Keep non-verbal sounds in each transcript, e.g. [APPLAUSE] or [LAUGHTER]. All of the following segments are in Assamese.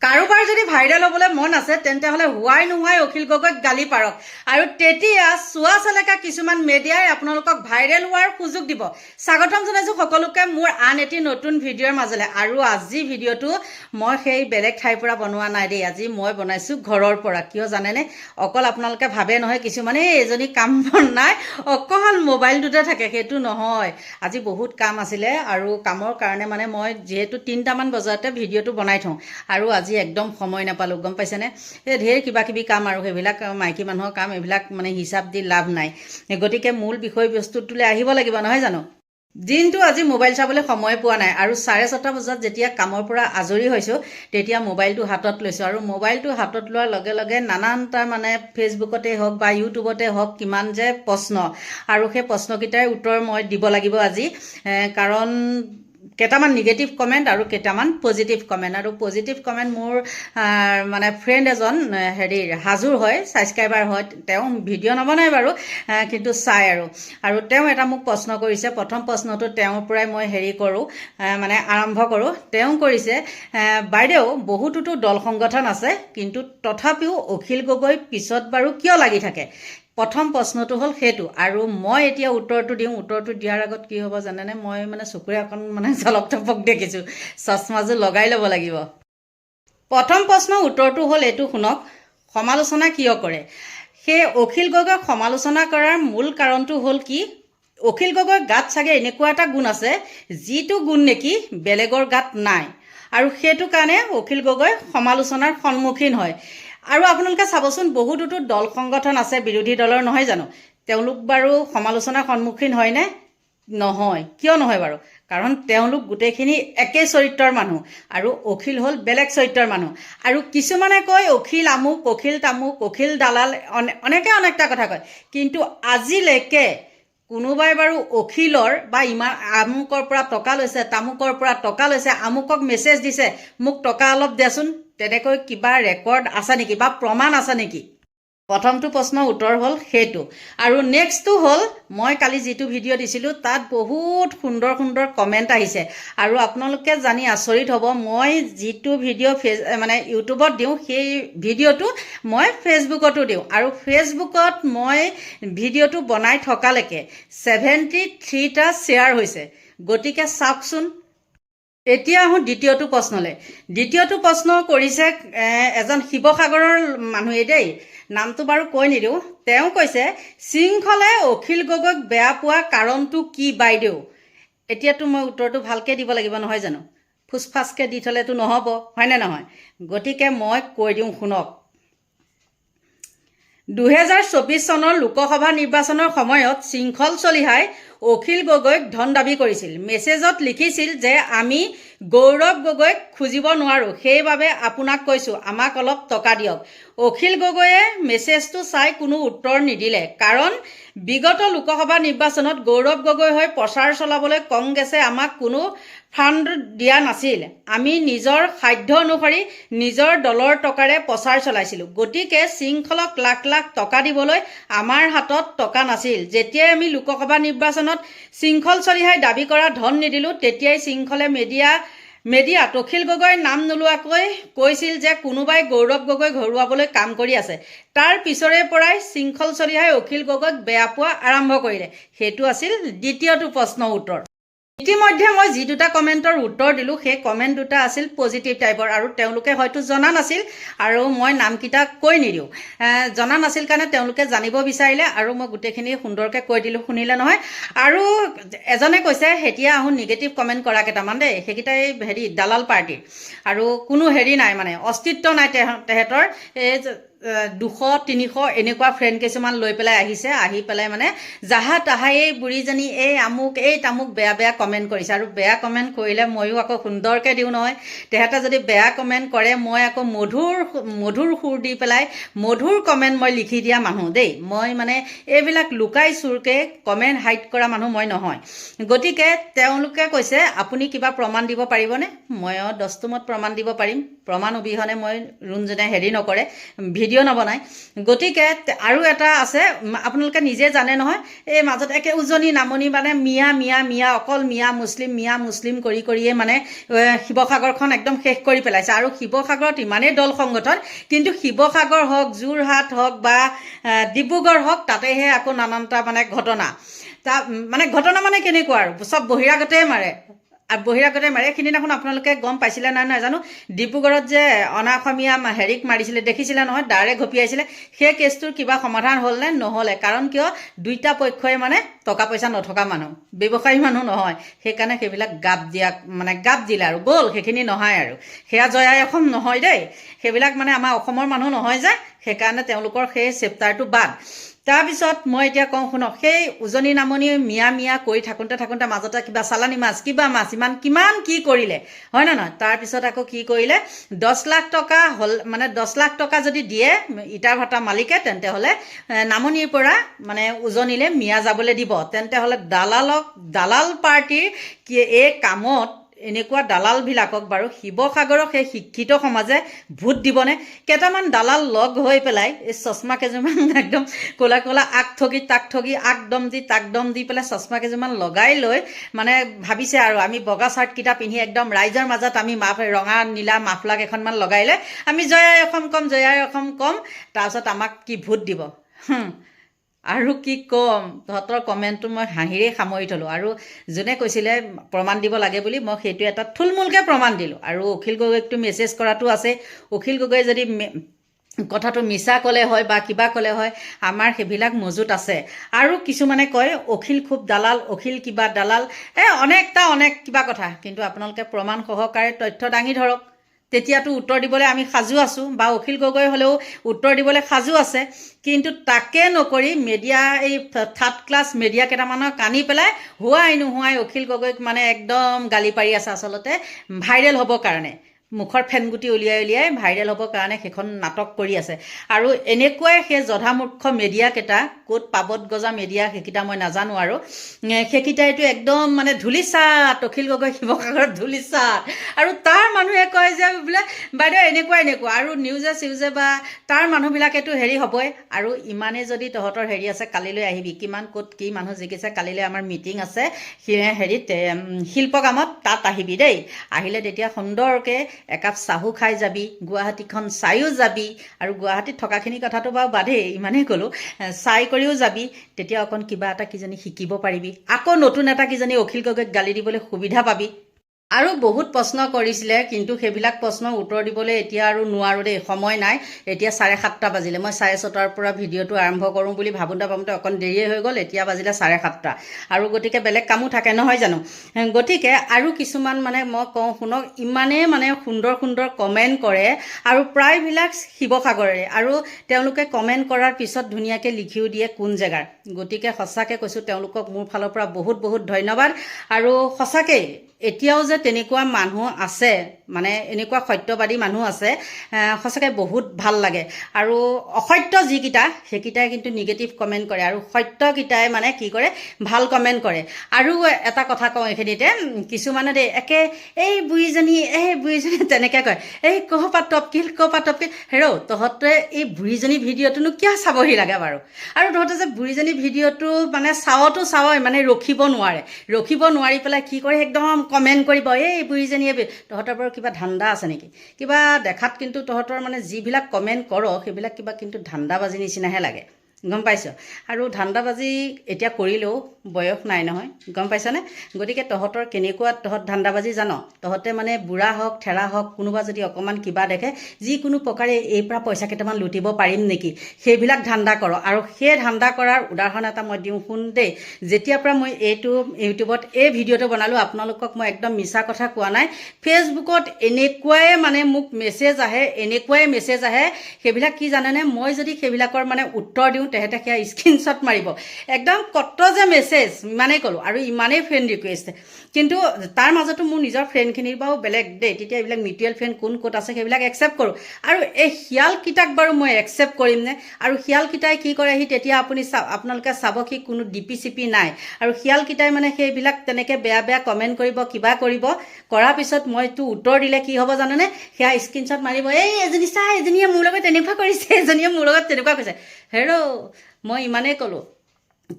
কাৰোবাৰ যদি ভাইৰেল হ'বলৈ মন আছে, তেন্তে হ'লে হোৱাই নোহোৱাই অখিল গগৈক গালি পাৰক। আৰু তেতিয়া চোৱা চেলেকা কিছুমান মেডিয়াই আপোনালোকক ভাইৰেল হোৱাৰ সুযোগ দিব। স্বাগতম জনাইছোঁ সকলোকে মোৰ আন এটি নতুন ভিডিঅ'ৰ মাজলৈ। আৰু আজি ভিডিঅ'টো মই সেই বেলেগ ঠাইৰ পৰা বনোৱা নাই দেই। আজি মই বনাইছোঁ ঘৰৰ পৰা। কিয় জানেনে? অকল আপোনালোকে ভাবে নহয়, কিছুমানে, "এই, এজনী কাম বন নাই। অকল মোবাইলটোতে থাকে, সেইটো নহয়। আজি বহুত কাম আছিলে আৰু কামৰ কাৰণে মানে মই যিহেতু তিনিটামান বজাতে ভিডিঅ'টো বনাই থওঁ। আৰু আজি একদম সময় নাপালোঁ গম পাইছেনে? এই ঢেৰ কিবা কিবি কাম আৰু সেইবিলাক মাইকী মানুহৰ কাম এইবিলাক মানে হিচাপ দি লাভ নাই। গতিকে মূল বিষয়বস্তুটোলৈ আহিব লাগিব নহয় জানো? দিনটো আজি মোবাইল চাবলৈ সময় পোৱা নাই আৰু চাৰে ছটা বজাত যেতিয়া কামৰ পৰা আজৰি হৈছোঁ তেতিয়া মোবাইলটো হাতত লৈছোঁ আৰু মোবাইলটো হাতত লোৱাৰ লগে লগে নানানটা মানে ফেচবুকতে হওক বা ইউটিউবতে হওক কিমান যে প্ৰশ্ন। আৰু সেই প্ৰশ্নকেইটাৰ উত্তৰ মই দিব লাগিব আজি কাৰণ কেইটামান নিগেটিভ কমেণ্ট আৰু কেইটামান পজিটিভ কমেণ্ট আৰু পজিটিভ কমেণ্ট মোৰ মানে ফ্ৰেণ্ড এজন হেৰি হাজোৰ হয় ছাবস্ক্ৰাইবাৰ হয় তেওঁ ভিডিঅ' নবনায় বাৰু কিন্তু চাই আৰু। আৰু তেওঁ এটা মোক প্ৰশ্ন কৰিছে প্ৰথম প্ৰশ্নটো তেওঁৰ পৰাই মই হেৰি কৰোঁ মানে আৰম্ভ কৰোঁ। তেওঁ কৰিছে বাইদেউ বহুতোতো দল সংগঠন আছে কিন্তু তথাপিও অখিল গগৈ পিছত বাৰু কিয় লাগি থাকে? প্ৰথম প্ৰশ্নটো হ'ল সেইটো। আৰু মই এতিয়া উত্তৰটো দিওঁ উত্তৰটো দিয়াৰ আগত কি হ'ব জানেনে? মই মানে চকুৰে অকণ মানে [LAUGHS] ঝলক থপক দেখিছোঁ। চশমাযোৰ লগাই ল'ব লাগিব। প্ৰথম প্ৰশ্নৰ উত্তৰটো হ'ল এইটো শুনক সমালোচনা কিয় কৰে? সেই অখিল গগৈক সমালোচনা কৰাৰ মূল কাৰণটো হ'ল কি? অখিল গগৈৰ গাত চাগে এনেকুৱা এটা গুণ আছে যিটো গুণ নেকি বেলেগৰ গাত নাই। আৰু সেইটো কাৰণে অখিল গগৈ সমালোচনাৰ সন্মুখীন হয়। আৰু আপোনালোকে চাবচোন বহুতোতো দল সংগঠন আছে বিৰোধী দলৰ নহয় জানো? তেওঁলোক বাৰু সমালোচনাৰ সন্মুখীন হয়নে? নহয়। কিয় নহয় বাৰু? কাৰণ তেওঁলোক গোটেইখিনি একে চৰিত্ৰৰ মানুহ আৰু অখিল হ'ল বেলেগ চৰিত্ৰৰ মানুহ। আৰু কিছুমানে কয় অখিল আমুক অখিল তামুক অখিল দালাল অনে- অনেকে অনেকটা কথা কয়। কিন্তু আজিলৈকে কোনোবাই বাৰু অখিলৰ বা ইমান আমুকৰ পৰা টকা লৈছে, তামুকৰ পৰা টকা লৈছে, আমুকক মেছেজ দিছে, মোক টকা অলপ দেচোন তেনেকৈ কিবা ৰেকৰ্ড আছে নেকি বা প্ৰমাণ আছে নেকি? প্ৰথমটো প্ৰশ্নৰ উত্তৰ হ'ল সেইটো। আৰু নেক্সটটো হ'ল মই কালি যিটো ভিডিঅ' দিছিলোঁ তাত বহুত সুন্দৰ সুন্দৰ কমেণ্ট আহিছে। আৰু আপোনালোকে জানি আচৰিত হ'ব মই যিটো ভিডিঅ' ফেচ মানে ইউটিউবত দিওঁ সেই ভিডিঅ'টো মই ফেচবুকতো দিওঁ। আৰু ফেচবুকত মই ভিডিঅ'টো বনাই থকালৈকে ছেভেণ্টি থ্ৰীটা শ্বেয়াৰ হৈছে। গতিকে চাওকচোন। এতিয়া আহোঁ দ্বিতীয়টো প্ৰশ্নলৈ। দ্বিতীয়টো প্ৰশ্ন কৰিছে এজন শিৱসাগৰৰ মানুহেই দেই। নামটো বাৰু কৈ নিদিওঁ। তেওঁ কৈছে, শৃংখলে অখিল গগৈক বেয়া পোৱা কাৰণটো কি বাইদেউ? এতিয়াতো মই উত্তৰটো ভালকৈ দিব লাগিব নহয় জানো? ফুচফাচকৈ দি থ'লেতো নহ'ব, হয়নে নহয়? গতিকে মই কৈ দিওঁ শুনক। দুহেজাৰ চৌবিছ চনৰ লোকসভা নিৰ্বাচনৰ সময়ত শৃংখল চলিহাই অখিল গগৈক ধন দাবি কৰিছিল। মেছেজত লিখিছিল যে, আমি গৌৰৱ গগৈক খুজিব নোৱাৰোঁ, সেইবাবে আপোনাক কৈছোঁ, আমাক অলপ টকা দিয়ক। অখিল গগৈয়ে মেছেজটো চাই কোনো উত্তৰ নিদিলে। কাৰণ, বিগত লোকসভা নিৰ্বাচনত গৌৰৱ গগৈ হৈ প্ৰচাৰ চলাবলৈ কংগ্ৰেছে আমাক কোনো ফাণ্ড দিয়া নাছিল। আমি নিজৰ সাধ্য অনুসৰি নিজৰ দলৰ টকাৰে প্ৰচাৰ চলাইছিলোঁ। গতিকে শৃংখলক লাখ লাখ টকা দিবলৈ আমাৰ হাতত টকা নাছিল। যেতিয়াই আমি লোকসভা নিৰ্বাচনত শৃংখল চলিহাই দাবী কৰা ধন নিদিলোঁ তেতিয়াই শৃংখলে মেডিয়া মেডিয়াত অখিল গগৈৰ নাম নোলোৱাকৈ কৈছিল যে কোনোবাই গৌৰৱ গগৈ ঘৰুৱাবলৈ কাম কৰি আছে। তাৰ পিছৰে পৰাই শৃংখল চলিহাই অখিল গগৈক বেয়া পোৱা আৰম্ভ কৰিলে। সেইটো আছিল দ্বিতীয়টো প্ৰশ্নৰ উত্তৰ। ইতিমধ্যে মই যি দুটা কমেণ্টৰ উত্তৰ দিলোঁ সেই কমেণ্ট দুটা আছিল পজিটিভ টাইপৰ আৰু তেওঁলোকে হয়তো জনা নাছিল আৰু মই নামকেইটা কৈ নিদিওঁ। জনা নাছিল কাৰণে তেওঁলোকে জানিব বিচাৰিলে আৰু মই গোটেইখিনি সুন্দৰকৈ কৈ দিলোঁ শুনিলে নহয়। আৰু এজনে কৈছে এতিয়া আহোঁ নিগেটিভ কমেণ্ট কৰা কেইটামান দেই সেইকেইটাই হেৰি দালাল পাৰ্টিৰ আৰু কোনো হেৰি নাই মানে অস্তিত্ব নাই তেহ- তেহেঁতৰ। এই দুশ তিনিশ এনেকুৱা ফ্ৰেণ্ড কিছুমান লৈ পেলাই আহিছে। আহি পেলাই মানে জাহা তাহা এই বুঢ়ীজনী এই আমুক এই তামুক বেয়া বেয়া কমেণ্ট কৰিছে। আৰু বেয়া কমেণ্ট কৰিলে ময়ো আকৌ সুন্দৰকৈ দিওঁ নহয়। তেহেঁতে যদি বেয়া কমেণ্ট কৰে মই আকৌ মধুৰ মধুৰ সুৰ দি পেলাই মধুৰ কমেণ্ট মই লিখি দিয়া মানুহ দেই। মই মানে এইবিলাক লুকাই চুৰকৈ কমেণ্ট হাইড কৰা মানুহ মই নহয়। গতিকে তেওঁলোকে কৈছে আপুনি কিবা প্ৰমাণ দিব পাৰিবনে? ময়ো দস্তুমত প্ৰমাণ দিব পাৰিম। প্ৰমাণ অবিহনে মই যোনজনে হেৰি নকৰে। ভিডিঅ' ভিডিঅ' নবনায় গতিকে আৰু এটা আছে আপোনালোকে নিজে জানে নহয়, এই মাজত একে উজনি নামনি মানে মিয়া মিয়া মিয়া, অকল মিয়া মুছলিম মিয়া মুছলিম কৰি কৰিয়ে মানে শিৱসাগৰখন একদম শেষ কৰি পেলাইছে। আৰু শিৱসাগৰত ইমানেই দল সংগঠন, কিন্তু শিৱসাগৰ হওক, যোৰহাট হওক বা ডিব্ৰুগড় হওক, তাতেহে আকৌ নানানটা মানে ঘটনা। তা মানে ঘটনা মানে কেনেকুৱা আৰু? চব বহিৰাগতেই মাৰে। বহিৰাগতে মাৰে, সেইদিনাখন আপোনালোকে গম পাইছিলে নাই নাজানো ডিব্ৰুগড়ত যে অনা অসমীয়া হেৰিক মাৰিছিলে, দেখিছিলে নহয় দাৰে ঘপিয়াইছিলে সেই কেছটোৰ কিবা সমাধান হ'লনে নহ'লে? কাৰণ কিয়, দুইটা পক্ষই মানে টকা পইচা নথকা মানুহ, ব্যৱসায়ী মানুহ নহয়। সেইকাৰণে সেইবিলাক গাপ দিয়া মানে গাপ দিলে আৰু গ'ল সেইখিনি নহয় আৰু। সেয়া জয়াই অসম নহয় দেই। সেইবিলাক মানে আমাৰ অসমৰ মানুহ নহয় যে, সেইকাৰণে তেওঁলোকৰ সেই চেপ্টাৰটো বাদ। তাৰপিছত মই এতিয়া কওঁ, শুনক, সেই উজনি নামনি মিয়া মিয়া কৰি থাকোঁতে থাকোঁতে মাজতে কিবা চালানী মাছ, কিবা মাছ, ইমান কিমান কি কৰিলে, হয় নে নহয়? তাৰপিছত আকৌ কি কৰিলে, দহ লাখ টকা হ'ল মানে দহ লাখ টকা যদি দিয়ে ইটাৰ ভাটা মালিকে, তেন্তে হ'লে নামনিৰ পৰা মানে উজনিলে মিয়া যাবলৈ দিব। তেন্তে হ'লে দালালক, দালাল পাৰ্টিৰ কি, এই কামত এনেকুৱা দালালবিলাকক বাৰু শিৱসাগৰৰ সেই শিক্ষিত সমাজে ভোট দিবনে কেইটামান দালাল লগ হৈ পেলাই এই চশমা কেইযোৰমান [LAUGHS] একদম ক'লা ক'লা আগ ঠগি তাক ঠগি আগ দম দি তাক দম দি পেলাই চশমা কেইযোৰমান লগাই লৈ মানে ভাবিছে আৰু আমি বগা চাৰ্টকেইটা পিন্ধি একদম ৰাইজৰ মাজত আমি মাফ ৰঙা নীলা মাফলা কেইখনমান লগাই লৈ আমি জয়াই অসম কম জয়াই অসম কম তাৰপিছত আমাক কি ভোট দিব। আৰু কি ক'ম? তহঁতৰ কমেণ্টটো মই হাঁহিৰেই সামৰি থ'লোঁ। আৰু যোনে কৈছিলে প্ৰমাণ দিব লাগে বুলি মই সেইটো এটা থুলমূলকৈ প্ৰমাণ দিলোঁ। আৰু অখিল গগৈকটো মেছেজ কৰাটো আছে। অখিল গগৈয়ে যদি কথাটো মিছা ক'লে হয় বা কিবা ক'লে হয় আমাৰ সেইবিলাক মজুত আছে। আৰু কিছুমানে কয় অখিল খুব দালাল অখিল কিবা দালাল। এই অনেকটা অনেক কিবা কথা। কিন্তু আপোনালোকে প্ৰমাণ সহকাৰে তথ্য দাঙি ধৰক। তেতিয়াতো উত্তৰ দিবলৈ আমি সাজু আছোঁ বা অখিল গগৈ হ'লেও উত্তৰ দিবলৈ সাজু আছে। কিন্তু তাকে নকৰি মেডিয়া এই থাৰ্ড ক্লাছ মেডিয়া কেইটামানক আনি পেলাই হোৱাই নোহোৱাই অখিল গগৈক মানে একদম গালি পাৰি আছে আচলতে ভাইৰেল হ'বৰ কাৰণে। মুখৰ ফেনগুটি উলিয়াই উলিয়াই ভাইৰেল হ'বৰ কাৰণে সেইখন নাটক কৰি আছে। আৰু এনেকুৱাই সেই জধামূৰ্খ মেডিয়াকেইটা ক'ত পাবত গজা মেডিয়া সেইকেইটা মই নাজানো আৰু। সেইকেইটাইতো একদম মানে ধূলিচাত অখিল গগৈ শিৱসাগৰত ধূলিচাত আৰু তাৰ মানুহে কয় যে বোলে বাইদেউ এনেকুৱা এনেকুৱা। আৰু নিউজে চিউজে বা তাৰ মানুহবিলাকেতো হেৰি হ'বই। আৰু ইমানেই যদি তহঁতৰ হেৰি আছে কালিলৈ আহিবি। কিমান ক'ত কি মানুহ জিকিছে কালিলৈ আমাৰ মিটিং আছে। হেৰিত এম, শিল্পগ্ৰামত তাত আহিবি দেই। আহিলে তেতিয়া সুন্দৰকৈ একাপ চাহো খাই যাবি গুৱাহাটীখন চায়ো যাবি আৰু গুৱাহাটীত থকাখিনি কথাটো বাৰু বাদেই ইমানেই ক'লোঁ চাই কৰিও যাবি তেতিয়া অকণ কিবা এটা কিজানি শিকিব পাৰিবি। আকৌ নতুন এটা কিজানি অখিল গগৈক গালি দিবলৈ সুবিধা পাবি। আৰু বহুত প্ৰশ্ন কৰিছিলে কিন্তু সেইবিলাক প্ৰশ্নৰ উত্তৰ দিবলৈ এতিয়া আৰু নোৱাৰোঁ দেই সময় নাই। এতিয়া চাৰে সাতটা বাজিলে মই চাৰে ছটাৰ পৰা ভিডিঅ'টো আৰম্ভ কৰোঁ বুলি ভাবোঁতে ভাবোঁতে অকণ দেৰিয়ে হৈ গ'ল এতিয়া বাজিলে চাৰে সাতটা। আৰু গতিকে বেলেগ কামো থাকে নহয় জানো? গতিকে আৰু কিছুমান মানে মই কওঁ শুনক ইমানেই মানে সুন্দৰ সুন্দৰ কমেণ্ট কৰে আৰু প্ৰায়বিলাক শিৱসাগৰৰে। আৰু তেওঁলোকে কমেণ্ট কৰাৰ পিছত ধুনীয়াকৈ লিখিও দিয়ে কোন জেগাৰ। গতিকে সঁচাকৈ কৈছোঁ তেওঁলোকক মোৰ ফালৰ পৰা বহুত বহুত ধন্যবাদ। আৰু সঁচাকৈ এতিয়াও যে তেনেকুৱা মানুহ আছে মানে এনেকুৱা সত্যবাদী মানুহ আছে সঁচাকৈ বহুত ভাল লাগে। আৰু অসত্য যিকেইটা সেইকেইটাই কিন্তু নিগেটিভ কমেণ্ট কৰে। আৰু সত্যকেইটাই মানে কি কৰে ভাল কমেণ্ট কৰে। আৰু এটা কথা কওঁ এইখিনিতে কিছুমানে দেই একে এই বুঢ়ীজনী এই বুঢ়ীজনী [LAUGHS] তেনেকৈ কয়। এই কহ পা টপকিল কহ পা টপকিল হেৰৌ তহঁতে এই বুঢ়ীজনী ভিডিঅ'টোনো কিয় চাবহি লাগে বাৰু? আৰু তহঁতে যে বুঢ়ীজনী ভিডিঅ'টো মানে চাৱতো চাৱই মানে ৰখিব নোৱাৰে। ৰখিব নোৱাৰি পেলাই কি কৰে একদম কমেণ্ট কৰিব এই বুঢ়ীজনীয়ে বি-" তহঁতৰ বাৰু কিবা ধান্দা আছে নেকি? কিবা দেখাত কিন্তু তহঁতৰ মানে যিবিলাক কমেণ্ট কৰ সেইবিলাক কিবা কিন্তু ধান্দাবাজি নিচিনাহে লাগে। গম পাইছ? আৰু ধান্দাবাজি এতিয়া কৰিলেও বয়স নাই নহয় গম পাইছনে? গতিকে তহঁতৰ কেনেকুৱা তহঁত ধান্দাবাজি জান? তহঁতে মানে বুঢ়া হওক ঠেৰা হওক কোনোবা যদি অকণমান কিবা দেখে যিকোনো প্ৰকাৰে এই পৰা পইচা কেইটামান লুটিব পাৰিম নেকি? সেইবিলাক ধান্দা কৰ। আৰু সেই ধান্দা কৰাৰ উদাহৰণ এটা মই দিওঁ শুন দেই। যেতিয়াৰ পৰা মই এইটো ইউটিউবত এই ভিডিঅ'টো বনালোঁ আপোনালোকক মই একদম মিছা কথা কোৱা নাই। ফেচবুকত এনেকুৱাই মানে মোক মেছেজ আহে এনেকুৱাই মেছেজ আহে। সেইবিলাক কি জানেনে? মই যদি সেইবিলাকৰ মানে উত্তৰ দিওঁ তেহেঁতে সেয়া স্ক্ৰীনশ্বট মাৰিব। একদম কত যে মেছেজ ইমানেই ক'লোঁ, আৰু ইমানেই ফ্ৰেণ্ড ৰিকুৱেষ্ট কিন্তু তাৰ মাজতো মোৰ নিজৰ ফ্ৰেণ্ডখিনিৰ বাৰু বেলেগ দেই, তেতিয়া এইবিলাক মিউচুৱেল ফ্ৰেণ্ড কোন ক'ত আছে সেইবিলাক একচেপ্ট কৰোঁ। আৰু এই শিয়ালকেইটাক বাৰু মই একচেপ্ট কৰিম নে? আৰু শিয়ালকেইটাই কি কৰে, সি তেতিয়া আপুনি চা, আপোনালোকে চাব সি কোনো ডিপি চিপি নাই। আৰু শিয়ালকেইটাই মানে সেইবিলাক তেনেকৈ বেয়া বেয়া কমেণ্ট কৰিব, কিবা কৰিব, কৰাৰ পিছত মইতো উত্তৰ দিলে কি হ'ব জানেনে? সেয়া স্ক্ৰীনশ্বট মাৰিব, এই, এজনী চা এজনীয়ে মোৰ লগত তেনেকুৱা কৰিছে, এজনীয়ে মোৰ লগত তেনেকুৱা কৰিছে। হেৰ' মই ইমানেই ক'লোঁ।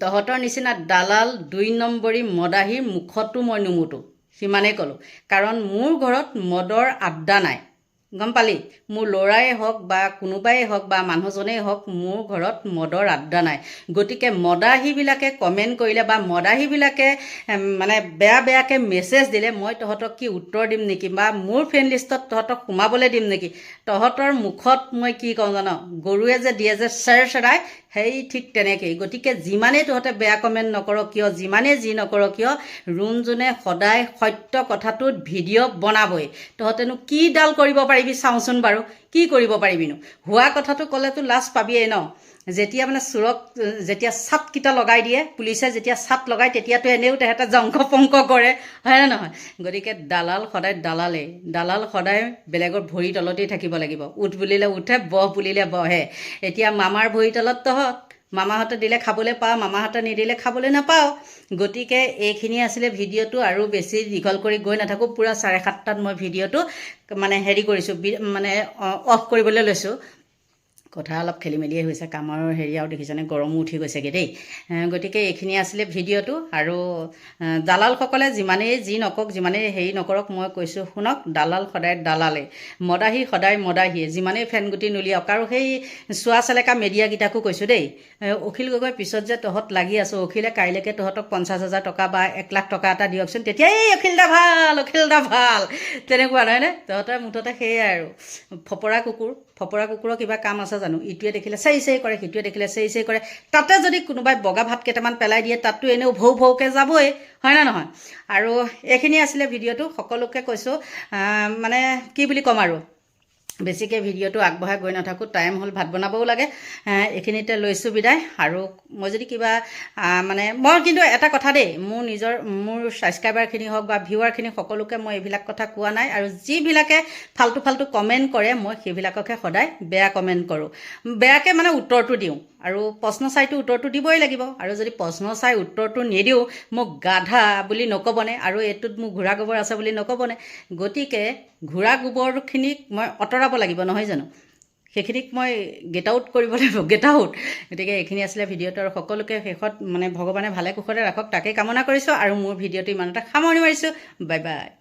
তহঁতৰ নিচিনা দালাল দুই নম্বৰী মদাহীৰ মুখতো মই নুমুতো। সিমানেই ক'লোঁ। কাৰণ মোৰ ঘৰত মদৰ আড্ডা নাই। গম পালি? মোৰ ল'ৰাই হওক বা কোনোবাই হওক বা মানুহজনেই হওক মোৰ ঘৰত মদৰ আড্ডা নাই। গতিকে মদাহীবিলাকে কমেণ্ট কৰিলে বা মদাহীবিলাকে মানে বেয়া বেয়াকৈ মেছেজ দিলে মই তহঁতক কি উত্তৰ দিম নেকি বা মোৰ ফ্ৰেণ্ড লিষ্টত তহঁতক সোমাবলৈ দিম নেকি? তহঁতৰ মুখত মই কি কওঁ জান? গৰুৱে যে দিয়ে যে চেৰ চেৰাই সেই ঠিক তেনেকেই। গতিকে যিমানেই তহঁতে বেয়া কমেণ্ট নকৰ কিয় যিমানেই যি নকৰ কিয় ৰুণজোনে সদায় সত্য কথাটোত ভিডিঅ' বনাবই। তহঁতেনো কিডাল কৰিব পাৰিবি চাওঁচোন বাৰু কি কৰিব পাৰিবিনো? হোৱা কথাটো ক'লেতো লাজ পাবিয়েই ন? যেতিয়া মানে চোৰক যেতিয়া চাটকেইটা লগাই দিয়ে পুলিচে যেতিয়া চাট লগায় তেতিয়াতো এনেও তেহেঁতে জংক পংক কৰে হয়নে নহয়? গতিকে দালাল সদায় দালালেই। দালাল সদায় বেলেগৰ ভৰিৰ তলতেই থাকিব লাগিব। উঠ বুলিলে উঠে বহ বুলিলে বহে। এতিয়া মামাৰ ভৰিৰ তলত তহঁত। মামাহঁতে দিলে খাবলৈ পাওঁ, মামাহঁতে নিদিলে খাবলৈ নাপাওঁ। গতিকে এইখিনি আছিলে ভিডিঅ'টো আৰু বেছি দীঘল কৰি গৈ নাথাকোঁ, পূৰা চাৰে সাতটাত মই ভিডিঅ'টো মানে হেৰি কৰিছোঁ মানে অফ কৰিবলৈ লৈছোঁ। কথা অলপ খেলি মেলিয়ে হৈছে কামৰ হেৰি আৰু দেখিছেনে গৰমো উঠি গৈছেগৈ দেই। গতিকে এইখিনি আছিলে ভিডিঅ'টো আৰু দালালসকলে যিমানেই যি নকওক যিমানেই হেৰি নকৰক মই কৈছোঁ শুনক দালাল সদায় দালালেই মদাহী সদায় মদাহীয়ে যিমানেই ফেনগুটি নুলিয়াওক আৰু সেই চোৱা চেলেকা মেডিয়াকেইটাকো কৈছোঁ দেই। অখিল গগৈ পিছত যে তহঁত লাগি আছোঁ অখিলে কাইলৈকে তহঁতক পঞ্চাছ হাজাৰ টকা বা এক লাখ টকা এটা দিয়কচোন তেতিয়া এই অখিল দা ভাল অখিল দা ভাল তেনেকুৱা নহয়নে তহঁতৰ মুঠতে সেয়াই আৰু ফপৰা কুকুৰ। ফপৰা কুকুৰৰ কিবা কাম আছে জানো? ইটোৱে দেখিলে চেই চেই কৰে, সিটোৱে দেখিলে চেই চেই কৰে। তাতে যদি কোনোবাই বগা ভাত কেইটামান পেলাই দিয়ে তাততো এনেও ভৌ ভৌকৈ যাবই হয়নে নহয়? আৰু এইখিনি আছিলে ভিডিঅ'টো, সকলোকে কৈছোঁ। মানে কি বুলি ক'ম আৰু? বেছিকৈ ভিডিঅ'টো আগবঢ়াই গৈ নাথাকোঁ টাইম হ'ল ভাত বনাবও লাগে। এইখিনিতে লৈছোঁ বিদায়। আৰু মই যদি কিবা মানে মই কিন্তু এটা কথা দেই মোৰ নিজৰ মোৰ ছাবস্ক্ৰাইবাৰখিনি হওক বা ভিউৱাৰখিনি সকলোকে মই এইবিলাক কথা কোৱা নাই। আৰু যিবিলাকে ফাল্টু ফাল্টু কমেণ্ট কৰে মই সেইবিলাককহে সদায় বেয়া কমেণ্ট কৰোঁ। বেয়াকৈ মানে উত্তৰটো দিওঁ। আৰু প্ৰশ্ন চাইতো উত্তৰটো দিবই লাগিব। আৰু যদি প্ৰশ্ন চাই উত্তৰটো নিদিওঁ মোক গাধা বুলি নক'বনে? আৰু এইটোত মোৰ ঘোঁৰা গোবৰ আছে বুলি নক'বনে? গতিকে ঘোঁৰা গোবৰখিনিক মই আঁতৰাব লাগিব নহয় জানো? সেইখিনিক মই গেট আউট কৰিব লাগিব গেট আউট গতিকে এইখিনি আছিলে ভিডিঅ'টো আৰু সকলোকে শেষত মানে ভগৱানে ভালে কুশলে ৰাখক তাকেই কামনা কৰিছোঁ আৰু মোৰ ভিডিঅ'টো ইমানতে সামৰণি মাৰিছোঁ। Bye bye.